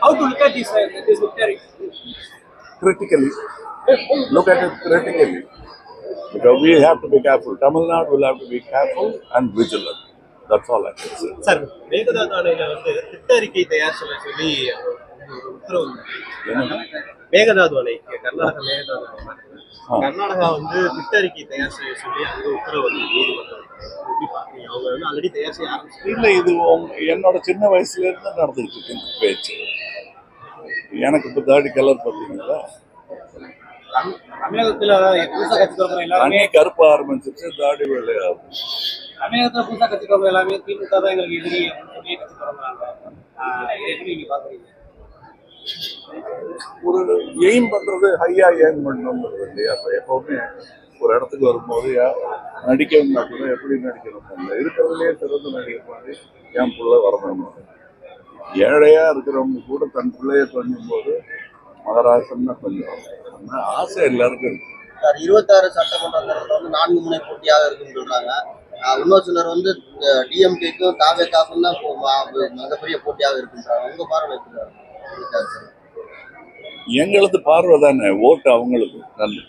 How to look at this, uh, this victory? critically. Look at it critically. Because we have to be careful. Tamil Nadu will have to be careful and vigilant. That's all I can say. Sir Mekedatu அணையில வந்து திட்ட அறிக்கை தயார் செய்ய சொல்லி ஒரு உத்தரவு வந்தது. என்னங்க? மேகதாது அணை கர்நாடகா மேகதாது அணை ஆ. கர்நாடகா வந்து திட்ட அறிக்கை தயார் செய்ய சொல்லி அங்க உத்தரவு வந்து நீதிமன்றம் ஆல்ரெடி தயார் செய்ய ஆரம்பிச்சு இல்லை இது என்னோட சின்ன வயசுல இருந்து இருக்கு இந்த பேச்சு. எனக்கு இப்போ தாடி கலர் பார்த்தீங்களா தமிழகத்துல புதுசா கட்சிக்கிறவங்க எல்லாருமே தண்ணி கருப்ப ஆரம்பிச்சிச்சு தாடி வெள்ளையாகும் தமிழகத்துல புதுசா கட்சிக்கிறவங்க எல்லாமே திமுக தான் எங்களுக்கு எதிரி அப்படின்னு கட்சி தொடங்குறாங்க ஒரு எய்ம் பண்றது ஹையா எய்ம் பண்ணணுங்கிறது இல்லையா? அப்ப எப்பவுமே ஒரு இடத்துக்கு வரும்போது நடிக்கணும்னா கூட எப்படி நடிக்கணும்? இருக்கிறதுலே சிறந்த நடிகர் மாதிரி என் பிள்ளை வரணும் ஏழையா இருக்கிறவங்க கூட தன் பிள்ளைய கொஞ்சும் போது மகராசன் கொஞ்சம் ஆசை எல்லாருக்கும் இருக்கு. சார் இருபத்தாறு சட்டமன்ற தேர்தலில் வந்து நான்கு முனை போட்டியாக இருக்குன்னு சொல்றாங்க. ஆஹ் இன்னொரு சிலர் வந்து டிஎம்கேக்கும் தாவேக்காக்கும் தான் மிகப்பெரிய போட்டியாக இருக்குன்றாங்க. உங்க பார்வை எங்களது பார்வை தானே? ஓட்டு அவங்களுக்கு. நன்றி.